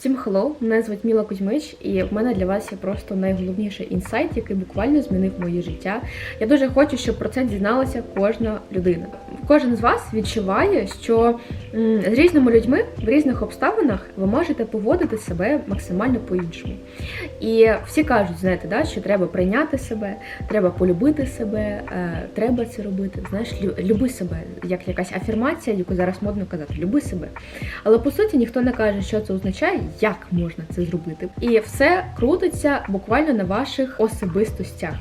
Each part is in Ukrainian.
Всім хеллоу, мене звуть Міла Кузьмич, і в мене для вас є просто найголовніший інсайт, який буквально змінив моє життя. Я дуже хочу, щоб про це дізналася кожна людина. Кожен з вас відчуває, що з різними людьми в різних обставинах ви можете поводити себе максимально по-іншому. І всі кажуть, знаєте, да, що треба прийняти себе, треба полюбити себе, е, треба це робити. Знаєш, лю- люби себе, як якась афірмація, яку зараз модно казати, люби себе. Але по суті ніхто не каже, що це означає, як можна це зробити. І все крутиться буквально на ваших особистостях.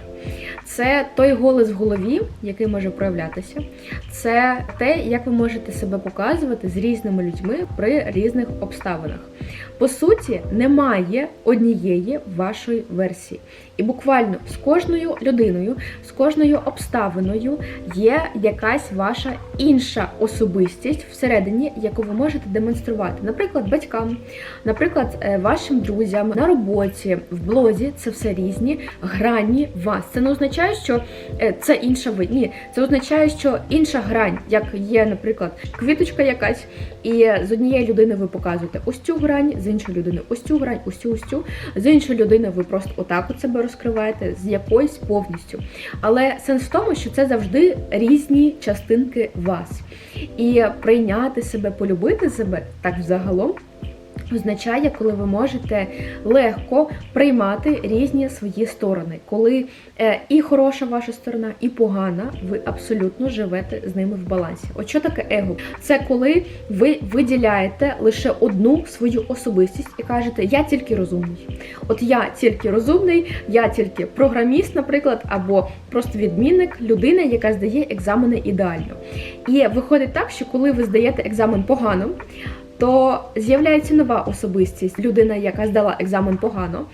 Це той голос в голові, який може проявлятися. Це те, як ви можете себе показувати з різними людьми при різних обставинах. По суті, немає однієї вашої версії. І буквально з кожною людиною, з кожною обставиною є якась ваша інша особистість всередині, яку ви можете демонструвати. Наприклад, батькам, наприклад, е, вашим друзям на роботі, в блозі це все різні грані вас. Це не означає, що е, це інша ви. Ні, це означає, що інша грань, як є, наприклад, квіточка якась, і з однієї людини ви показуєте ось цю грань, з іншої людини ось цю грань, ось цю, ось цю. З іншої людини ви просто отак от себе розкриваєте, з якоюсь повністю. Але сенс в тому, що це завжди різні частинки вас. І прийняти себе, полюбити себе так взагалом. Означає, коли ви можете легко приймати різні свої сторони, коли е, і хороша ваша сторона, і погана, ви абсолютно живете з ними в балансі. От що таке его? Це коли ви виділяєте лише одну свою особистість і кажете, я тільки розумний. От я тільки розумний, я тільки програміст, наприклад, або просто відмінник, людина, яка здає екзамени ідеально. І виходить так, що коли ви здаєте екзамен погано, то з'являється нова особистість, людина, яка здала екзамен погано,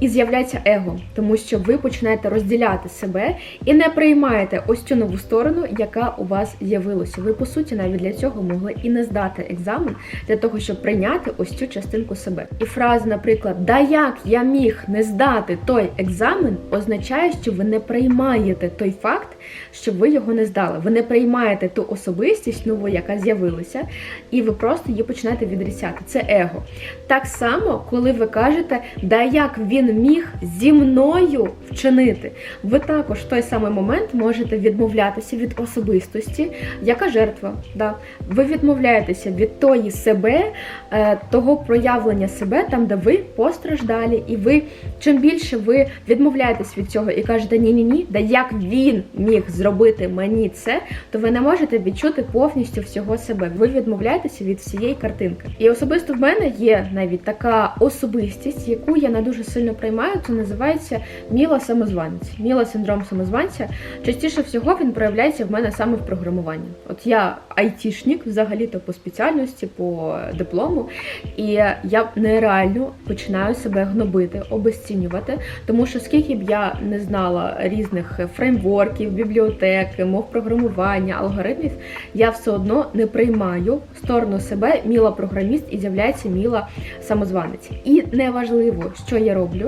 і з'являється его, тому що ви починаєте розділяти себе і не приймаєте ось цю нову сторону, яка у вас з'явилася. Ви по суті навіть для цього могли і не здати екзамен для того, щоб прийняти ось цю частинку себе. І фраза, наприклад, да як я міг не здати той екзамен, означає, що ви не приймаєте той факт, що ви його не здали. Ви не приймаєте ту особистість нову, яка з'явилася, і ви просто її починаєте відрізняти. Це его. Так само, коли ви кажете, да як він міг зі мною вчинити, ви також в той самий момент можете відмовлятися від особистості, яка жертва. Да? Ви відмовляєтеся від тої себе, е, того проявлення себе, там, де ви постраждалі, і ви чим більше ви відмовляєтесь від цього і кажете ні ні ні да як він міг зробити мені це, то ви не можете відчути повністю всього себе. Ви відмовляєтеся від всієї картинки. І особисто в мене є навіть така особистість, яку я не дуже сильно приймаю. Це називається міла самозванець. Міла синдром самозванця. Частіше всього він проявляється в мене саме в програмуванні. От я айтішник, взагалі-то по спеціальності, по диплому, і я нереально починаю себе гнобити, обесцінювати, тому що скільки б я не знала різних фреймворків, бібліотек, мов програмування, алгоритмів, я все одно не приймаю сторону себе міла програміст і з'являється міла самозванець. І неважливо, що я роблю,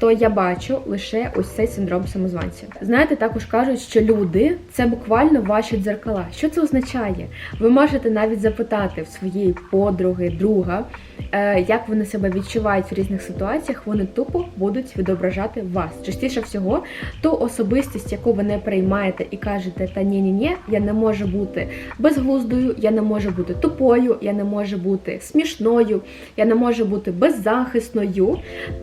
то я бачу лише ось цей синдром самозванця. Знаєте, також кажуть, що люди це буквально ваші дзеркала. Що це означає? Ви можете навіть запитати в своєї подруги, друга, е, як вони себе відчувають в різних ситуаціях, вони тупо будуть відображати вас. Частіше всього, ту особистість, яку ви не приймаєте і кажете, та ні, ні, ні, я не можу бути безглуздою, я не можу бути тупою, я не можу бути смішною, я не можу бути беззахисною,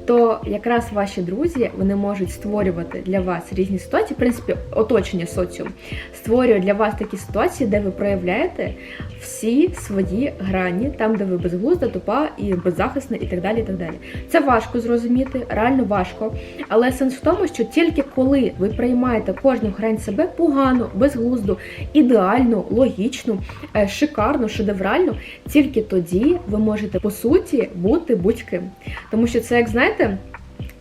то якраз ваші друзі вони можуть створювати для вас різні ситуації. В принципі, оточення соціум створює для вас такі ситуації, де ви проявляєте всі свої грані, там, де ви безглузда, тупа і беззахисна, і так далі. і так далі. Це важко зрозуміти, реально важко. Але сенс в тому, що тільки коли ви приймаєте кожну грань себе погано, безглузду, ідеальну, логічну, е, шикарну, шедевральну, тільки тоді ви можете по суті бути будь-ким. Тому що це, як знаєте.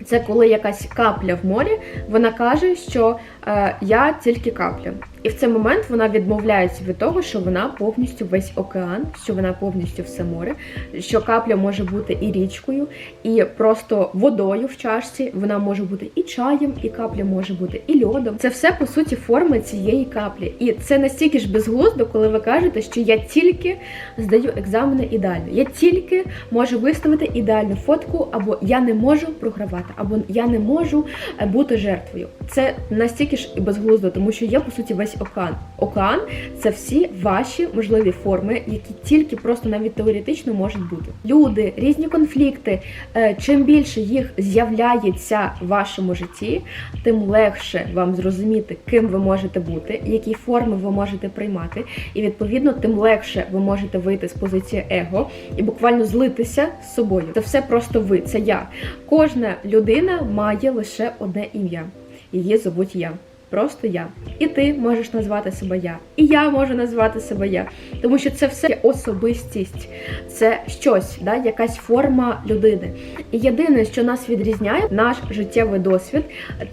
Це коли якась капля в морі, вона каже, що е, я тільки капля. І в цей момент вона відмовляється від того, що вона повністю весь океан, що вона повністю все море, що капля може бути і річкою, і просто водою в чашці. Вона може бути і чаєм, і капля може бути і льодом. Це все по суті форми цієї каплі. І це настільки ж безглуздо, коли ви кажете, що я тільки здаю екзамени ідеально. Я тільки можу виставити ідеальну фотку, або я не можу програвати, або я не можу е, бути жертвою. Це настільки ж безглуздо, тому що є по суті весь океан. Океан це всі ваші можливі форми, які тільки просто навіть теоретично можуть бути. Люди, різні конфлікти. е, Чим більше їх з'являється в вашому житті, тим легше вам зрозуміти, ким ви можете бути, які форми ви можете приймати, і відповідно тим легше ви можете вийти з позиції его і буквально злитися з собою. Це все просто ви, це я. Кожна людина має лише одне ім'я. Її зовуть я. Просто я. І ти можеш назвати себе я. І я можу назвати себе я. Тому що це все особистість, це щось, да, якась форма людини. І єдине, що нас відрізняє, наш життєвий досвід,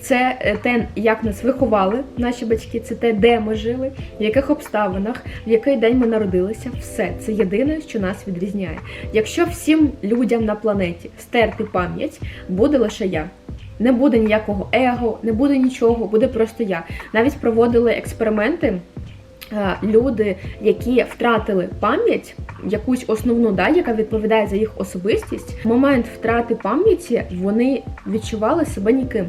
це е, те, як нас виховали наші батьки, це те, де ми жили, в яких обставинах, в який день ми народилися. Все це єдине, що нас відрізняє. Якщо всім людям на планеті стерти пам'ять, буде лише я. Не буде ніякого его, не буде нічого, буде просто я. Навіть проводили експерименти. е, Люди, які втратили пам'ять, якусь основну, да, яка відповідає за їх особистість, в момент втрати пам'яті вони відчували себе ніким.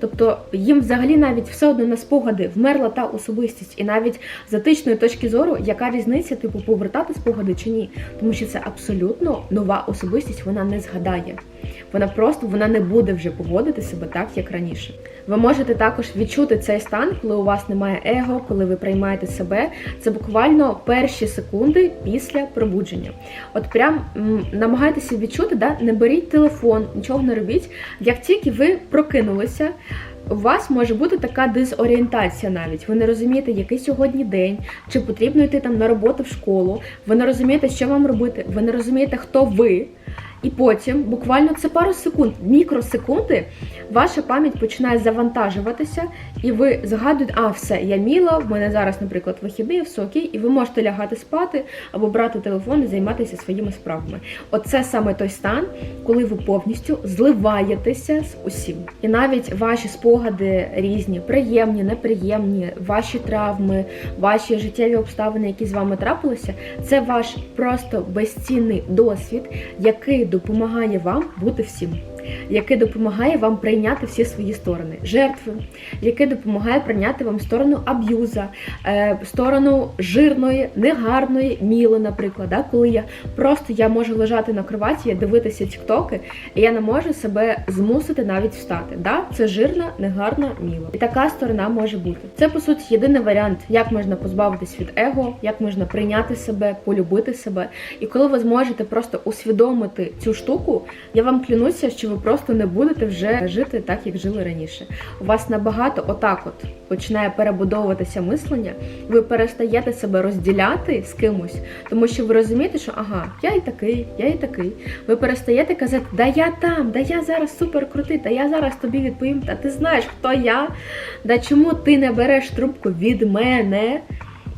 Тобто їм взагалі навіть все одно на спогади вмерла та особистість, і навіть з етичної точки зору, яка різниця, типу, повертати спогади чи ні, тому що це абсолютно нова особистість, вона не згадає. Вона просто вона не буде вже поводити себе так, як раніше. Ви можете також відчути цей стан, коли у вас немає его, коли ви приймаєте себе. Це буквально перші секунди після пробудження. От прям м, намагайтеся відчути, да? не беріть телефон, нічого не робіть. Як тільки ви прокинулися. У вас може бути така дезорієнтація навіть. Ви не розумієте, який сьогодні день, чи потрібно йти там на роботу в школу. Ви не розумієте, що вам робити. Ви не розумієте, хто ви. І потім, буквально це пару секунд, мікросекунди, ваша пам'ять починає завантажуватися, і ви згадуєте, а все, я міла, в мене зараз, наприклад, вихідний, все окей, і ви можете лягати спати або брати телефон і займатися своїми справами. Оце саме той стан, коли ви повністю зливаєтеся з усім. І навіть ваші спогади різні, приємні, неприємні, ваші травми, ваші життєві обставини, які з вами трапилися, це ваш просто безцінний досвід, який допомагає вам бути всім. Який допомагає вам прийняти всі свої сторони, жертви, який допомагає прийняти вам сторону аб'юза, е, сторону жирної, негарної міли, наприклад, да? коли я просто я можу лежати на кроваті, дивитися тіктоки, і я не можу себе змусити навіть встати. Да? Це жирна, негарна міла. І така сторона може бути. Це по суті єдиний варіант, як можна позбавитись від его, як можна прийняти себе, полюбити себе. І коли ви зможете просто усвідомити цю штуку, я вам клянуся, що ви просто не будете вже жити так, як жили раніше. У вас набагато отак от починає перебудовуватися мислення, ви перестаєте себе розділяти з кимось, тому що ви розумієте, що ага, я і такий, я і такий. Ви перестаєте казати, да я там, да я зараз супер крутий, да я зараз тобі відповім, та ти знаєш, хто я, да чому ти не береш трубку від мене.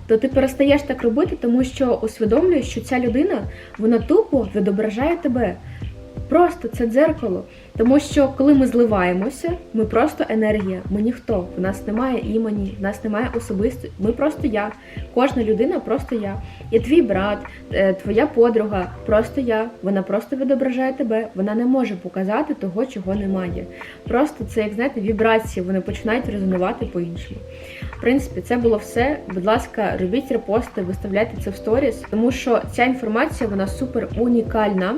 То ти перестаєш так робити, тому що усвідомлюєш, що ця людина вона тупо відображає тебе. Просто це дзеркало. Тому що коли ми зливаємося, ми просто енергія, ми ніхто. У нас немає імені, в нас немає особистості. Ми просто я. Кожна людина просто я. І твій брат, е, твоя подруга, просто я. Вона просто відображає тебе. Вона не може показати того, чого немає. Просто це, як знаєте, вібрації, вони починають резонувати по-іншому. В принципі, це було все. Будь ласка, робіть репости, виставляйте це в сторіс, тому що ця інформація вона супер унікальна.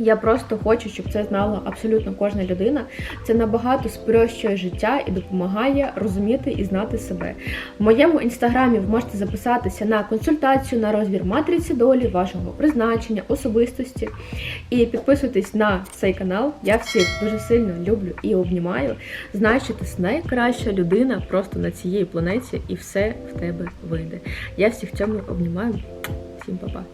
Я просто хочу, щоб це знала абсолютно кожна людина. Це набагато спрощує життя і допомагає розуміти і знати себе. В моєму інстаграмі ви можете записатися на консультацію на розбір матриці долі, вашого призначення, особистості. І підписуйтесь на цей канал. Я всіх дуже сильно люблю і обнімаю. Знаю, що ти найкраща людина просто на цій планеті, і все в тебе вийде. Я всіх цьому обнімаю. Всім па-па.